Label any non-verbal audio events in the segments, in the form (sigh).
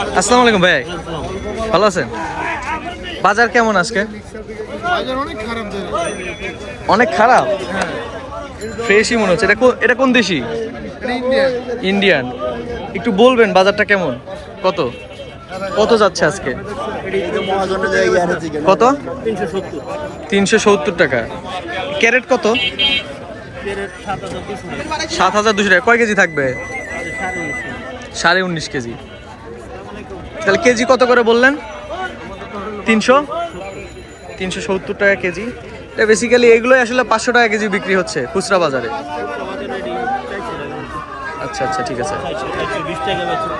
আসসালামু আলাইকুম ভাই। ভালো আছেন? বাজার কেমন আজকে? অনেক খারাপ ফ্রেশই মনে হচ্ছে। এটা এটা কোন দেশি? ইন্ডিয়ান একটু বলবেন বাজারটা কেমন? কত? কত যাচ্ছে আজকে? কত? তিনশো সত্তর টাকা। ক্যারেট কত? সাত হাজার দুশো টাকা। কয় কেজি থাকবে? সাড়ে উনিশ কেজি। তাহলে কেজি কত করে বললেন? তিনশো? তিনশো সত্তর টাকা কেজি। এটা বেসিক্যালি এগুলোই আসলে পাঁচশো টাকা কেজি বিক্রি হচ্ছে খুচরা বাজারে। আচ্ছা আচ্ছা ঠিক আছে।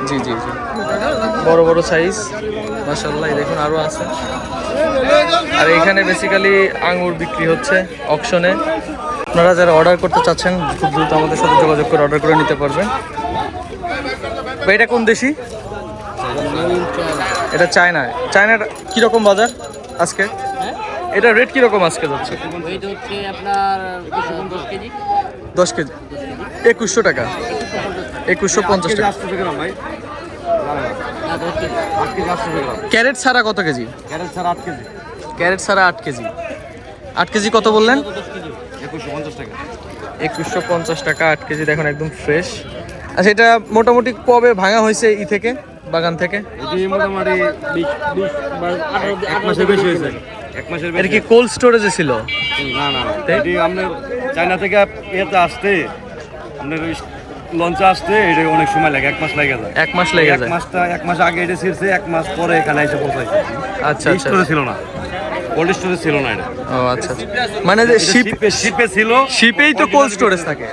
জি জি জি। বড় বড় সাইজ মাসাল্লাহ দেখুন আরও আছে। আর এখানে বেসিক্যালি আঙুর বিক্রি হচ্ছে অকশনে আপনারা যারা অর্ডার করতে চাচ্ছেন, খুব দ্রুত আমাদের সাথে যোগাযোগ করে অর্ডার করে নিতে পারবেন। এটা কোন দেশি? এটা চায়না চায়নার কীরকম বাজার আজকে? এটা রেট কীরকম আজকে যাচ্ছে? এটা হচ্ছে আপনার দশ কেজি। দশ কেজি। একুশশো টাকা। একুশশো পঞ্চাশ টাকা। না দশ কেজি। ক্যারেট ছাড়া কত কেজি? ক্যারেট ছাড়া আট কেজি। আট কেজি। কত বললেন? একুশশো পঞ্চাশ টাকা। আট কেজি। দেখুন একদম ফ্রেশ আচ্ছা এটা মোটামুটি কবে ভাঙা হয়েছে ই থেকে? বাগান থেকে? মোটামুটি বিশ বিশ বা আঠারো এক মাসের বেশি হয়েছে। এক মাসের এটা কি কোল্ড স্টোরেজে ছিল? না না না। এটি আপনার চায়না থেকে ইয়েতে আসতে আপনার ওই লঞ্চে আসতে এটা অনেক সময় লাগে এক মাস লাগে যায়। এক মাস লেগে এক মাসটা এক মাস আগে এটা ছিঁড়ছে এক মাস পরে এখানে এসে পৌঁছাইছে। আচ্ছা আচ্ছা স্টোরে ছিল না। কোল্ড স্টোরে ছিল না এটা। ও আচ্ছা আচ্ছা। মানে যে শিপে শিপে ছিল। শিপেই তো কোল্ড স্টোরেজ থাকে।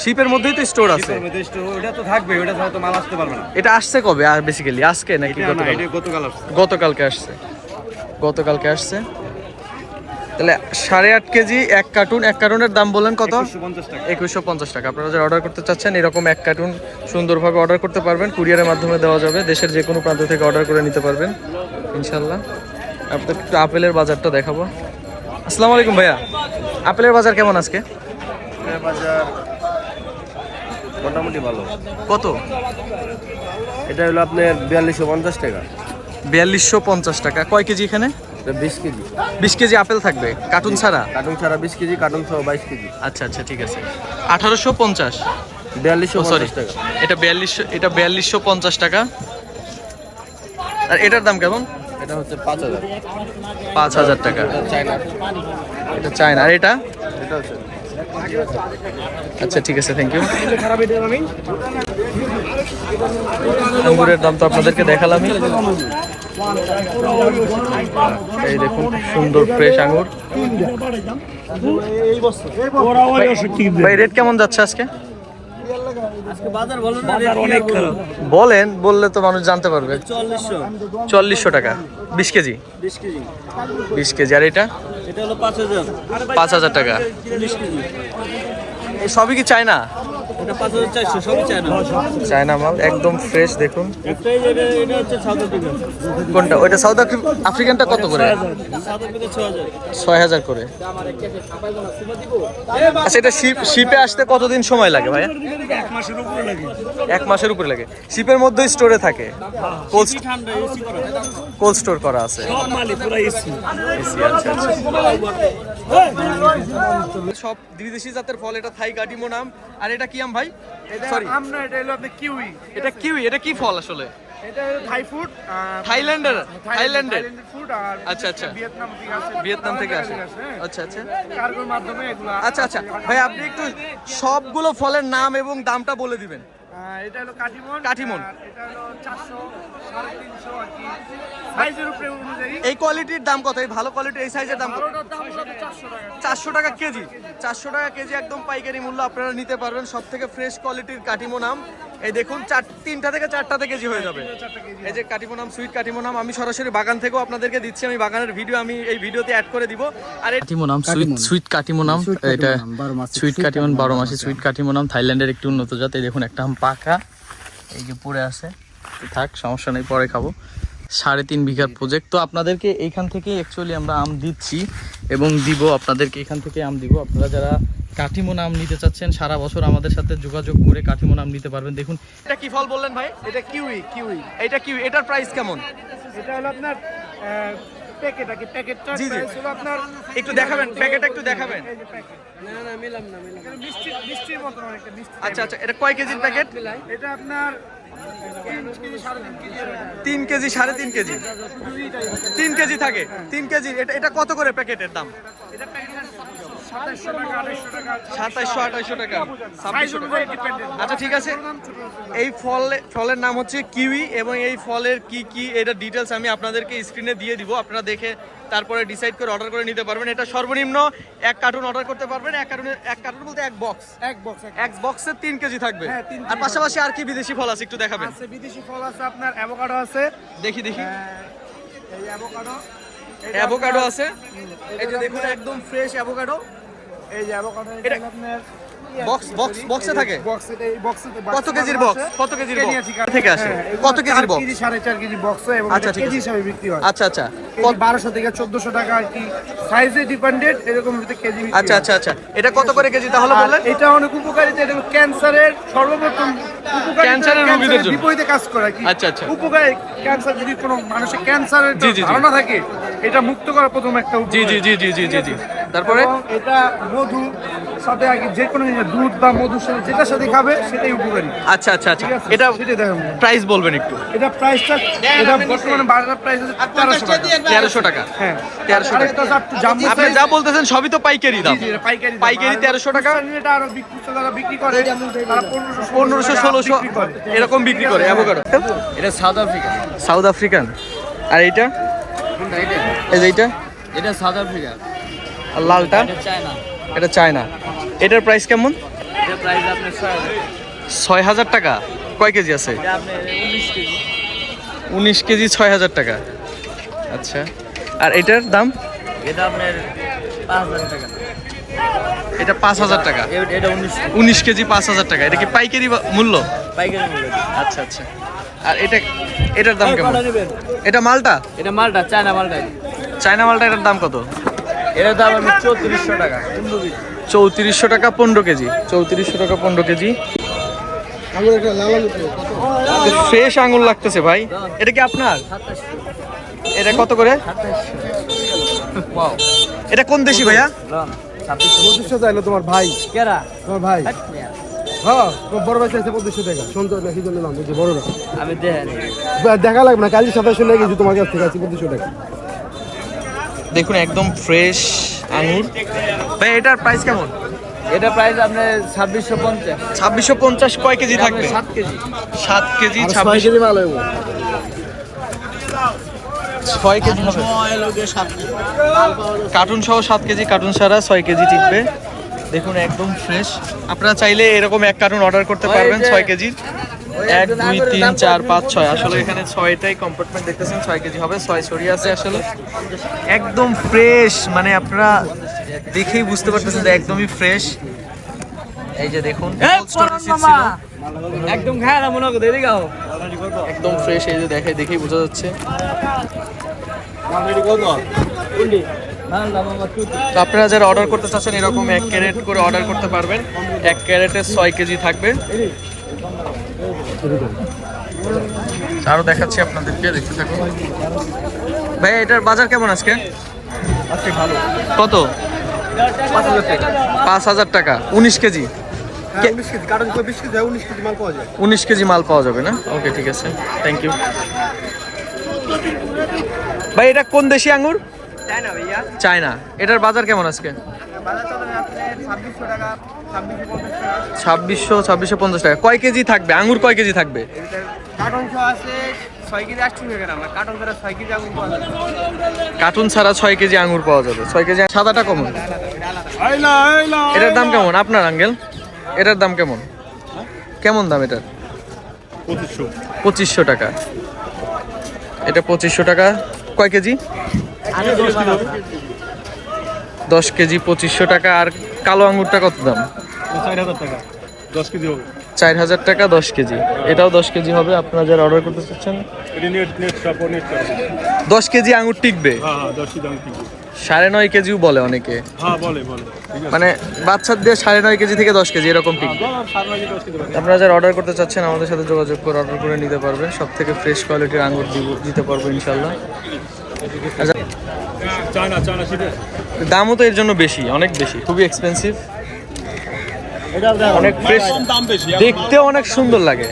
শিপের মধ্যেই তো স্টোর আছে। শিপের মধ্যে store, ওটা তো থাকবে ওটা ছাড়া তো মাল আসতে পারবে না। এটা আসছে কবে? আর বেসিক্যালি আজকে নাকি গতকাল? এটা গতকাল আসছে। গতকালকে আসছে। গতকালকে আসছে। তাহলে সাড়ে আট কেজি এক কার্টুন এক কার্টুনের দাম বলেন কত? একুশশো পঞ্চাশ টাকা। আপনারা যারা অর্ডার করতে চাচ্ছেন এরকম এক কার্টুন সুন্দরভাবে অর্ডার করতে পারবেন। কুরিয়ারের মাধ্যমে দেওয়া যাবে। দেশের যে কোনো প্রান্ত থেকে অর্ডার করে নিতে পারবেন। ইনশাল্লাহ আপনাদের একটু আপেলের বাজারটা দেখাবো। আসসালামু আলাইকুম ভাইয়া। আপেলের বাজার কেমন আজকে? বাজার মোটামুটি ভালো। কত? এটা হলো আপনার বিয়াল্লিশশো পঞ্চাশ টাকা। বিয়াল্লিশশো পঞ্চাশ টাকা। কয় কেজি এখানে? বিশ কেজি। বিশ কেজি আপেল থাকবে? কার্টুন ছাড়া? কার্টুন ছাড়া বিশ কেজি কার্টুন সহ বাইশ কেজি। আচ্ছা আচ্ছা ঠিক আছে। আঠারোশো পঞ্চাশ? বিয়াল্লিশশো সরি টাকা। এটা বিয়াল্লিশশো এটা বিয়াল্লিশশো পঞ্চাশ টাকা। আর এটার দাম কেমন? এটা হচ্ছে পাঁচ হাজার। পাঁচ হাজার টাকা। চায়না। এটা চায়না। আর এটা? এটা হচ্ছে আচ্ছা ঠিক আছে থ্যাংক ইউ আঙ্গুরের দাম তো আপনাদেরকে দেখালাম এই দেখুন সুন্দর ফ্রেশ আঙ্গুর। ভাই রেট কেমন যাচ্ছে আজকে বাজার বলো না বাজার অনেক খারাপ বলেন বললে তো মানুষ জানতে পারবে। চল্লিশশো। চল্লিশশো টাকা বিশ কেজি। বিশ কেজি। আর এটা? এটা পাঁচ হাজার। টাকা। চল্লিশ কেজি। এই সবই কি চায় না এটা পাঁচ হাজার চারশো সবই চায় চায়না মাল একদম ফ্রেশ দেখুন। একটাই এটা এটা হচ্ছে সাউথ কোনটা? ওইটা সাউথ আফ্রিকানটা কত করে? সাউথ আফ্রিকা করে। আচ্ছা এটা শিপ শিপে আসতে কতদিন সময় লাগে ভাইয়া? এক মাসের উপরে লাগে। এক মাসের উপরে লাগে শিপের মধ্যেই স্টোরে থাকে। কোল্ড ঠান্ডা এসি করা কোল্ড স্টোর করা আছে। সব মালিক পুরো এসি এসি আচ্ছা আচ্ছা। সব বিদেশি জাতের ফল এটা থাই গাডিমো নাম। আর এটা কি আম ভাই? সরি আমরা এটা হলো কিউই। এটা কিউই এটা কি ফল আসলে? এটা থাই ফুড থাইল্যান্ডের থাইল্যান্ডের ফুড আর আচ্ছা, আচ্ছা। ভিয়েতনাম থেকে আসে। ভিয়েতনাম থেকে আসে। হ্যাঁ। আচ্ছা আচ্ছা। কার্গোর মাধ্যমে এগুলো আচ্ছা আচ্ছা। ভাই আপনি একটু সবগুলো ফলের নাম এবং দামটা বলে দিবেন। এটা হলো কাঠিমন কাঠিমন এটা হলো উপরে অনুযায়ী। এই কোয়ালিটির দাম কত? এই ভালো কোয়ালিটির এই সাইজের দাম কত? দাম মূলত চারশো টাকা। কেজি। চারশো টাকা কেজি একদম পাইকারি মূল্য আপনারা নিতে পারবেন। সব থেকে ফ্রেশ কোয়ালিটির কাঠিমন নাম এই দেখুন চার তিনটা থেকে চারটাতে কেজি হয়ে যাবে। এই যে কাটিমো নাম সুইট কাটিমো নাম আমি সরাসরি বাগান থেকেও আপনাদেরকে দিচ্ছি। আমি বাগানের ভিডিও আমি এই ভিডিওতে অ্যাড করে দিব। আর কাটিমো নাম সুইট সুইট কাটিমো নাম এটা সুইট কাটিমন বারো মাসি সুইট কাটিমো নাম থাইল্যান্ডের একটি উন্নত জাত। এই দেখুন একটা আম পাকা। এই যে পড়ে আছে। থাক সমস্যা নেই পরে খাব। সাড়ে তিন বিঘার প্রজেক্ট তো আপনাদেরকে এইখান থেকে অ্যাকচুয়ালি আমরা আম দিচ্ছি এবং দিব আপনাদেরকে এখান থেকে আম দিব। আপনারা যারা কাঠিমো নাম নিতে চাচ্ছেন সারা বছর আমাদের সাথে যোগাযোগ করে কাঠিমো নাম নিতে পারবেন। দেখুন। এটা কি ফল বললেন ভাই? এটা কিউই কিউই। এটা কিউই এটার প্রাইস কেমন? এটা হলো আপনার প্যাকেট আর কি প্যাকেটটা। প্রাইস হলো আপনার একটু দেখাবেন প্যাকেট একটু দেখাবেন। না না মিলাম না মিলাম। মিষ্টি মিষ্টির মতো অনেকটা মিষ্টি আচ্ছা আচ্ছা এটা কয় কেজির প্যাকেট এটা আপনার। তিন কেজি সাড়ে তিন কেজি তিন কেজি থাকে তিন কেজি। এটা এটা কত করে প্যাকেটের দাম? এটা প্যাকেট সাতাশশো টাকা আড়াইশো টাকা সাতাইশশো আঠাইশো টাকা ছাব্বিশশো আচ্ছা ঠিক আছে। এই ফল ফলের নাম হচ্ছে কিউই এবং এই ফলের কি কি এটা ডিটেলস আমি আপনাদেরকে স্ক্রিনে দিয়ে দিব। আপনারা দেখে তারপরে ডিসাইড করে অর্ডার করে নিতে পারবেন। এটা সর্বনিম্ন এক কার্টুন অর্ডার করতে পারবেন। এক কার্টুনে এক কার্টুন বলতে এক বক্স এক বক্স এক বক্সে তিন কেজি থাকবে। হ্যাঁ, আর পাশাপাশি আর কি বিদেশি ফল আছে একটু দেখাবেন? আছে বিদেশি ফল আছে আপনার অ্যাভোকাডো আছে। দেখি দেখি। এই অ্যাভোকাডো অ্যাভোকাডো আছে। এই যে দেখুন একদম ফ্রেশ অ্যাভোকাডো এই যে অ্যাভোকাডো এটা- আপনার থাকে? বক্স এটা বক্সে কত কেজির box? কত কেজির box? থেকে আসে? হ্যাঁ, কত কেজির? কেজি কেজি বক্স এবং আচ্ছা, এটা ঠিক কেজি হিসাবে বিক্রি হয় আচ্ছা আচ্ছা কেজি বারোশো থেকে চোদ্দশো টাকা আর কি সাইজে ডিপেন্ডেড এরকম ভিতরে কেজি আচ্ছা আচ্ছা আচ্ছা এটা কত করে কেজি তাহলে বললেন এটা অনেক উপকারিতা এটা ক্যান্সারের সর্বপ্রথম উপকারিতা ক্যান্সারের রোগীদের জন্য। বিপরীতে কাজ করে কি আচ্ছা, আচ্ছা। উপকারী ক্যান্সার যদি কোনো মানুষের ক্যান্সারের। ধারণা থাকে এটা মুক্ত করা প্রথম একটা জি জি জি জি জি জি জি। তারপরে? এটা মধু সাথে আগে যে কোনো জিনিস, দুধ বা মধুর সাথে যেটার সাথে খাবে সেটাই উপকারী। আচ্ছা আচ্ছা আচ্ছা। ঠিক আছে? এটা সেটাই দেখেন প্রাইস বলবেন একটু। এটা প্রাইসটা এটা বর্তমানে বাজার প্রাইস হচ্ছে তেরোশো টাকা। তেরোশো টাকা। হ্যাঁ। 1300 টাকা। আপনি যা বলতেছেন সবই তো পাইকারি দাম। জি, জি, পাইকারি দাম। পাইকারি 1300 টাকা। এটা আরও বিক্রি যারা বিক্রি করে তারা পনেরোশো ষোলোশো এরকম বিক্রি করে অ্যাভোকাডো এটা সাউথ আফ্রিকা সাউথ আফ্রিকান আর এইটা? এই যে এইটা? এটা সাউথ আফ্রিকা। আর লালটা? চায়না। এটা চায়না। এটার প্রাইস কেমন? ছয় হাজার টাকা। কয় কেজি আছে? উনিশ কেজি। ছয় হাজার টাকা। আচ্ছা। আর এটার দাম? এটা আপনার পাঁচ হাজার টাকা। এটা পাঁচ হাজার টাকা। এটা উনিশ কেজি। পাঁচ হাজার টাকা। এটা কি পাইকারি মূল্য? পাইকারি মূল্য। আচ্ছা আচ্ছা। আর এটা এটার দাম কেমন? এটা মালটা? এটা মালটা চায়না মালটা। চায়না মালটা এটার দাম কত? এটার দাম আমি চৌত্রিশশো টাকা। চৌত্রিশশো টাকা পনেরো কেজি। চৌত্রিশশো টাকা পনেরো কেজি। ফ্রেশ আঙুর লাগতেছে ভাই। এটা কি আপনার? এটা কত করে. এটা কোন দেশি ভাইয়া? ছাব্বিশশো। চাইলো তোমার ভাই। কেরা? তোমার ভাই। হাট মিয়া। হ্যাঁ বড় ভাই চাইছে পঁচিশশো টাকা। সন্তোষ নাকি জন্য নাম? বলছি বড়রা আমি দেখা লাগবে না কালকে সাতাশশো নিয়ে গেছি তোমার কাছ থেকে আছি পঁচিশশো টাকা। দেখুন একদম ফ্রেশ আঙুর। ভাই এটার প্রাইস কেমন? এটা প্রাইস আপনার ছাব্বিশশো পঞ্চাশ। ছাব্বিশশো পঞ্চাশ কয় কেজি থাকবে? সাত কেজি। সাত কেজি ছাব্বিশ মাল হইব। ছয় কেজি হবে? কার্টুন সহ সাত কেজি কার্টুন ছাড়া ছয় কেজি টিকবে। দেখুন একদম ফ্রেশ আপনারা চাইলে এরকম এক কার্টুন অর্ডার করতে পারবেন ছয় কেজির এক দুই তিন চার পাঁচ ছয়। আসলে এখানে ছয়টাই কম্পার্টমেন্ট দেখতেছেন ছয় কেজি হবে ছয় ছড়িয়ে আছে আসলে। একদম ফ্রেশ মানে আপনারা দেখেই বুঝতে পারতেছেন যে একদমই ফ্রেশ এই যে দেখুন একদম মনে করো একদম ফ্রেশ এই যে দেখে দেখেই বোঝা যাচ্ছে। তো আপনারা যারা অর্ডার করতে চাচ্ছেন এরকম এক ক্যারেট করে অর্ডার করতে পারবেন। এক ক্যারেটে ছয় কেজি থাকবে। আরও দেখাচ্ছি আপনাদেরকে দেখতে থাকুন। ভাই এটার বাজার কেমন আজকে? আজকে ভালো কত? পাঁচ হাজার টাকা। উনিশ কেজি। হ্যাঁ উনিশ কেজি। মাল পাওয়া যাবে না? ওকে ঠিক আছে। থ্যাংক ইউ ভাই এটা কোন দেশি ভাইয়া চায়না এটার বাজার কেমন আজকে? ছাব্বিশশো ছাব্বিশশো পঞ্চাশ টাকা। কয় কেজি থাকবে? আঙ্গুর কয় কেজি থাকবে? কার্টন ছাড়া ছয় কেজি আগুন পাওয়া যাবে। কার্টুন ছাড়া ছয় কেজি সাদাটা কমন? এটার দাম কেমন? আপনার আঙ্কেল? এটার দাম কেমন? কেমন দাম এটার? পঁচিশশো। পঁচিশশো টাকা। এটা পঁচিশশো টাকা। কয় কেজি? দশ কেজি। পঁচিশশো টাকা। আর কালো আঙ্গুরটা কত দাম? চার হাজার টাকা। দশ কেজি এটাও দশ কেজি হবে। আপনারা যারা অর্ডার করতে চাচ্ছেন দশ কেজি আঙুর টিকবে? হ্যাঁ হ্যাঁ কিনবো সাড়ে নয় কেজিও বলে অনেকে। হ্যাঁ মানে বাচ্চাদের সাড়ে নয় কেজি থেকে দশ কেজি এরকম টিকবে। আপনারা যারা অর্ডার করতে চাচ্ছেন আমাদের সাথে যোগাযোগ করে অর্ডার করে নিতে পারবেন সব থেকে ফ্রেশ কোয়ালিটির আঙুর দিব দিতে পারব ইনশাল্লাহ দামও তো এর জন্য বেশি অনেক বেশি খুবই এক্সপেন্সিভ অনেক ফ্রেশ দাম বেশি। দেখতে অনেক সুন্দর লাগে।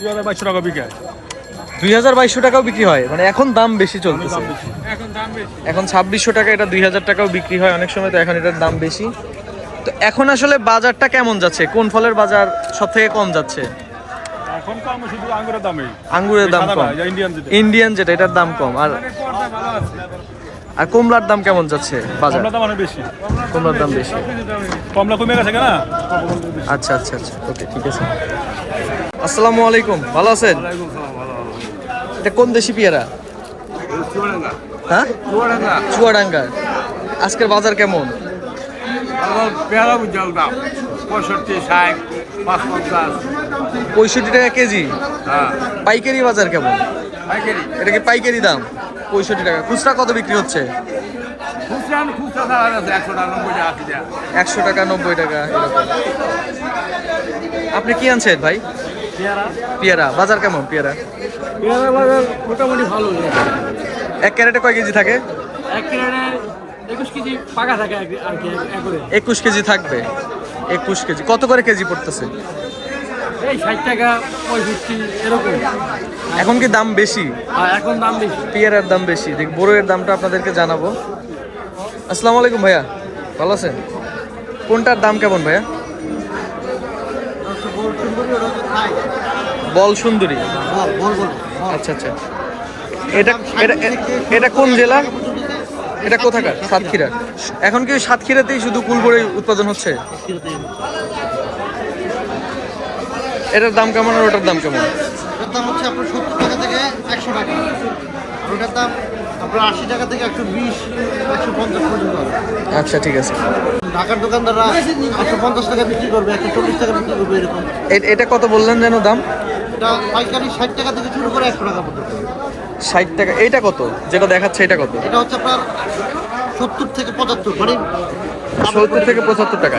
দুই হাজার বাইশশো টাকা বিঘা দুই হাজার বাইশশো টাকাও বিক্রি হয় মানে এখন দাম বেশি চলতেছে। এখন ছাব্বিশশো টাকা এটা দুই হাজার টাকাও বিক্রি হয় অনেক সময় তো এখন এটার দাম বেশি। তো এখন আসলে বাজারটা কেমন যাচ্ছে? কোন ফলের বাজার সব থেকে কম যাচ্ছে? এখন আমি শুধু আঙ্গুরের দামে আঙ্গুরের দাম কম। ইন্ডিয়ান যেটা। ইন্ডিয়ান যেটা এটার দাম কম। আর আর কমলার দাম কেমন যাচ্ছে বাজার? দাম অনেক বেশি। কমলার দাম বেশি। কমলা কমে গেছে কেনা? আচ্ছা আচ্ছা আচ্ছা। ওকে ঠিক আছে। আসসালামু আলাইকুম। ভালো আছেন? এটা কোন দেশি পেয়ারা? হ্যাঁ? চুয়াডাঙ্গা। আজকের বাজার কেমন? পেয়ারা উজ্জ্বল দাম পঁয়ষট্টি ষাট পাঁচ পঞ্চাশ পঁয়ষট্টি টাকা কেজি। হ্যাঁ। পাইকারি বাজার কেমন? পাইকারি। এটা কি পাইকারি দাম? পঁয়ষট্টি টাকা। খুচরা কত বিক্রি হচ্ছে? একশো টাকা নব্বই টাকা এরকম। আপনি কি আনছেন ভাই? পেয়ারা। বাজার কেমন পেয়ারা? পেয়ারা বাজার মোটামুটি ভালো এক ক্যারেটে কয় কেজি থাকে? এক কেজি পাকা থাকে একুশ কেজি থাকবে। একুশ কেজি। কত করে কেজি পড়তেছে? এই ষাট টাকা পঁয়ষট্টি এরকম। এখন কি দাম বেশি? আর এখন দাম বেশি। পেয়ারার দাম বেশি। দেখ বড়োয়ের দামটা আপনাদেরকে জানাব। আসসালামু আলাইকুম ভাইয়া। ভালো আছেন? কোনটার দাম কেমন ভাইয়া? বল সুন্দরী। আচ্ছা আচ্ছা। এটা এটা এটা কোন জেলা? এটা কোথাকার? সাতক্ষীরা। এখন কি সাতক্ষীরাতেই শুধু কুলবড়ি উৎপাদন হচ্ছে? এটার দাম কেমন আর ওটার দাম কেমন? ওটার দাম হচ্ছে আপনার সত্তর টাকা থেকে একশো টাকা। আর ওটার দাম আপনার আশি টাকা থেকে একশো বিশ একশো পঞ্চাশ পর্যন্ত। আচ্ছা ঠিক আছে। ঢাকার দোকানদাররা একশো পঞ্চাশ টাকা বিক্রি করবে একশো চল্লিশ টাকা বিক্রি করবে এরকম। এটা কত বললেন যেন দাম? এটা পাইকারি ষাট টাকা থেকে শুরু করে একশো টাকা পর্যন্ত। ষাট টাকা এইটা কত? যেটা দেখাচ্ছে এটা কত? এটা হচ্ছে আপনার সত্তর থেকে পঁচাত্তর মানে সত্তর থেকে পঁচাত্তর টাকা।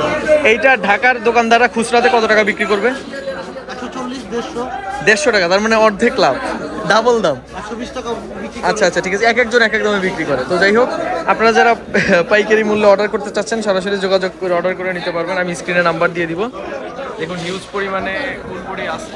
এইটা ঢাকার দোকানদাররা খুচরাতে কত টাকা বিক্রি করবে? দেড়শো। টাকা তার মানে অর্ধেক লাভ। ডাবল দাম। আচ্ছা আচ্ছা ঠিক আছে। এক একজন এক এক দামে বিক্রি করে। তো যাই হোক আপনারা যারা (laughs) পাইকারি মূল্যে অর্ডার করতে চাচ্ছেন সরাসরি যোগাযোগ করে অর্ডার করে নিতে পারবেন। আমি স্ক্রিনে নাম্বার দিয়ে দিব। দেখুন হিউজ পরিমাণে ফুলপুরি আছে।